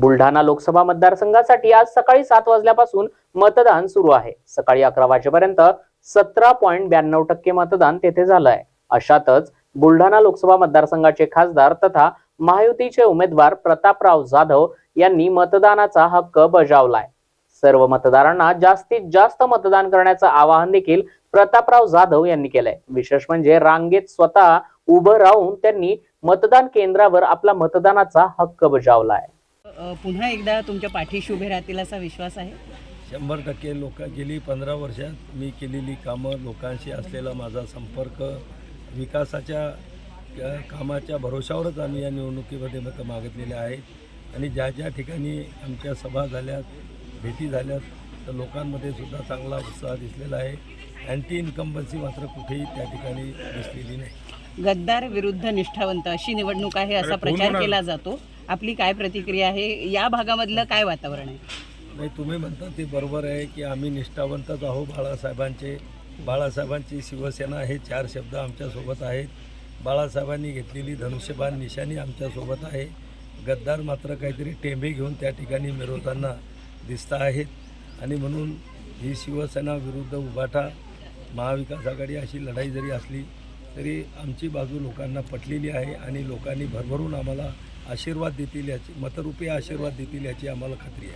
बुलढाणा लोकसभा मतदारसंघासाठी आज सकाळी सात वाजल्यापासून मतदान सुरू आहे. सकाळी अकरा वाजेपर्यंत सतरा पॉईंट ब्याण्णव टक्के मतदान तेथे झालं आहे अशातच बुलढाणा लोकसभा मतदारसंघाचे खासदार तथा महायुतीचे उमेदवार प्रतापराव जाधव यांनी मतदानाचा हक्क बजावलाय. सर्व मतदारांना जास्तीत जास्त मतदान करण्याचं आवाहन देखील प्रतापराव जाधव यांनी केलंय. विशेष म्हणजे रांगेत स्वतः उभं राहून त्यांनी मतदान केंद्रावर आपला मतदानाचा हक्क बजावलाय. पुन्हा एकदा तुमच्या पाठीशी उभे राहतील असा विश्वास आहे? शंभर टक्के लोक गेली पंधरा वर्षात मी केलेली कामं लोकांशी असलेला माझा संपर्क विकासाच्या कामाच्या भरोशावरच आम्ही या निवडणुकीमध्ये मतं मागितलेले आहेत. आणि ज्या ज्या ठिकाणी आमच्या सभा झाल्यात भेटी झाल्यात तर लोकांमध्ये सुद्धा चांगला उत्साह दिसलेला आहे. अँटी इन्कम्बन्सी मात्र कुठेही त्या ठिकाणी दिसलेली नाही. गद्दार विरुद्ध निष्ठावंत अशी निवडणूक आहे असा प्रचार केला जातो. आपली काय प्रतिक्रिया आहे? या भागामधलं काय वातावरण आहे? नाही तुम्ही म्हणता ते बरोबर आहे की आम्ही निष्ठावंतच आहो बाळासाहेबांचे. बाळासाहेबांची शिवसेना हे चार शब्द आमच्यासोबत आहेत. बाळासाहेबांनी घेतलेली धनुष्यबाण निशाणी आमच्यासोबत आहे. गद्दार मात्र काहीतरी टेंबे घेऊन त्या ठिकाणी मिरवताना दिसत आहेत. आणि म्हणून ही शिवसेना विरुद्ध उभाटा महाविकास आघाडी अशी लढाई जरी असली तरी आमची बाजू लोकांना पटलेली आहे आणि लोकांनी भरभरून आम्हाला आशीर्वाद देतील याची मतरूपी आशीर्वाद देतील याची आम्हाला खात्री आहे.